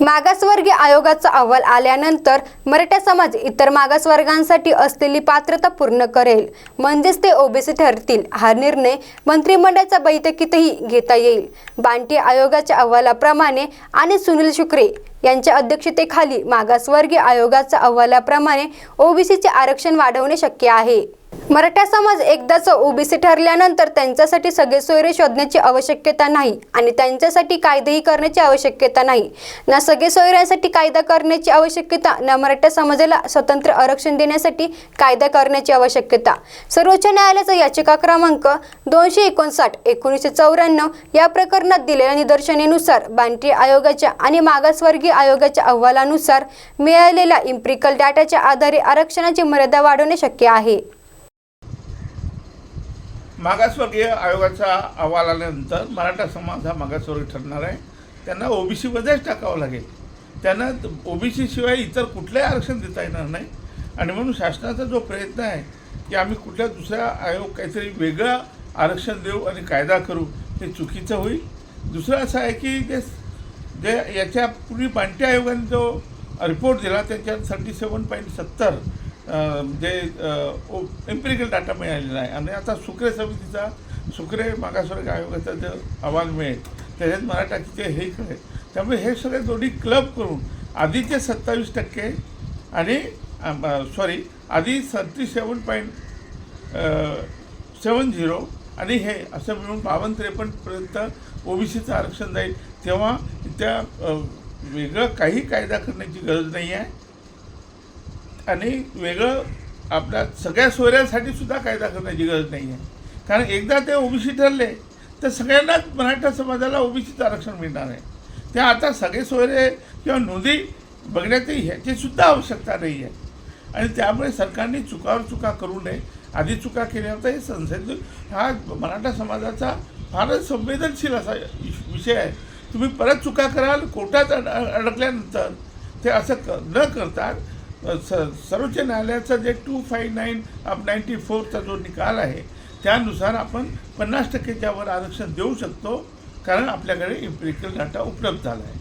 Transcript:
मागासवर्गीय आयोगाचा अहवाल आल्यानंतर मराठा समाज इतर मागासवर्गांसाठी असलेली पात्रता पूर्ण करेल. म्हणजेच ते ओबीसी ठरतील हा निर्णय मंत्रिमंडळाच्या बैठकीतही घेता येईल. बांटी आयोगाच्या अहवालाप्रमाणे आणि सुनील शुक्रे यांच्या अध्यक्षतेखाली मागासवर्गीय आयोगाच्या अहवालाप्रमाणे ओबीसीचे आरक्षण वाढवणे शक्य आहे. मराठा समाज एकदाच ओबीसी ठरल्यानंतर त्यांच्यासाठी सगळे सोयरे शोधण्याची आवश्यकता नाही आणि त्यांच्यासाठी कायदेही करण्याची आवश्यकता नाही. ना सगळे सोयऱ्यांसाठी कायदा करण्याची आवश्यकता ना मराठा समाजाला स्वतंत्र आरक्षण देण्यासाठी कायदा करण्याची आवश्यकता. सर्वोच्च न्यायालयाचा याचिका क्रमांक दोनशे एकोणसाठ एकोणीसशे चौऱ्याण्णव या प्रकरणात दिलेल्या निदर्शनेनुसार बांटी आयोगाच्या आणि मागासवर्गीय आयोगाच्या अहवालानुसार मिळालेल्या इम्प्रिकल डाटाच्या आधारे आरक्षणाची मर्यादा वाढवणे शक्य आहे. मागासवर्गीय आयोगाचा अहवाल आल्यानंतर मराठा समाज हा मागासवर्गीय ठरणार आहे. त्यांना ओबीसीमध्येच टाकावं लागेल. त्यांना ओ बी सीशिवाय इतर कुठलंही आरक्षण देता येणार नाही. आणि म्हणून शासनाचा जो प्रयत्न आहे की आम्ही कुठल्या दुसऱ्या आयोग काहीतरी वेगळं आरक्षण देऊ आणि कायदा करू ते चुकीचं होईल. दुसरं असं आहे की जे जे याच्या पूर्वी बांटी आयोगाने जो रिपोर्ट दिला त्याच्यात थर्टी सेवन पॉईंट सत्तर जे एम्पिरिकल डाटा मिळालेला आहे. आणि आता सुक्रे समितीचा सुक्रे मागासवर्ग आयोगाचा जो अहवाल मिळेल त्याच्यात मराठाचे हे कळेल त्यामुळे हे सगळे दोन्ही क्लब करून आधीचे सत्तावीस टक्के आणि सॉरी आधी thirty seven point seven zero आणि हे असं मिळून बावन्न त्रेपन्नपर्यंत ओबीसीचं आरक्षण जाईल. तेव्हा त्या वेगळं काही कायदा करण्याची गरज नाही आहे. आणि वेगळं आपल्या सगळ्या सोयऱ्यांसाठी सुद्धा कायदा करण्याची गरज नाही आहे कारण एकदा ते ओबीसी ठरले तर सगळ्यांनाच मराठा समाजाला ओबीसीचं आरक्षण मिळणार आहे. त्या आता सगळे सोयरे किंवा नोंदी बघण्याची ह्याची सुद्धा आवश्यकता नाही आहे आणि त्यामुळे सरकारने चुकावर चुका करू नये आधी चुका केल्या तर हे संसद हा मराठा समाजाचा फारच संवेदनशील असा विषय आहे. तुम्ही परत चुका कराल कोर्टात अड अडकल्यानंतर ते असं क न करता स सर्वोच्च न्यायालयाचा जे two five nine of ninety फोरचा जो निकाल आहे त्यानुसार आपण पन्नास टक्केच्या वर आरक्षण देऊ शकतो कारण आपल्याकडे इम्पेरिकल डाटा उपलब्ध झाला आहे.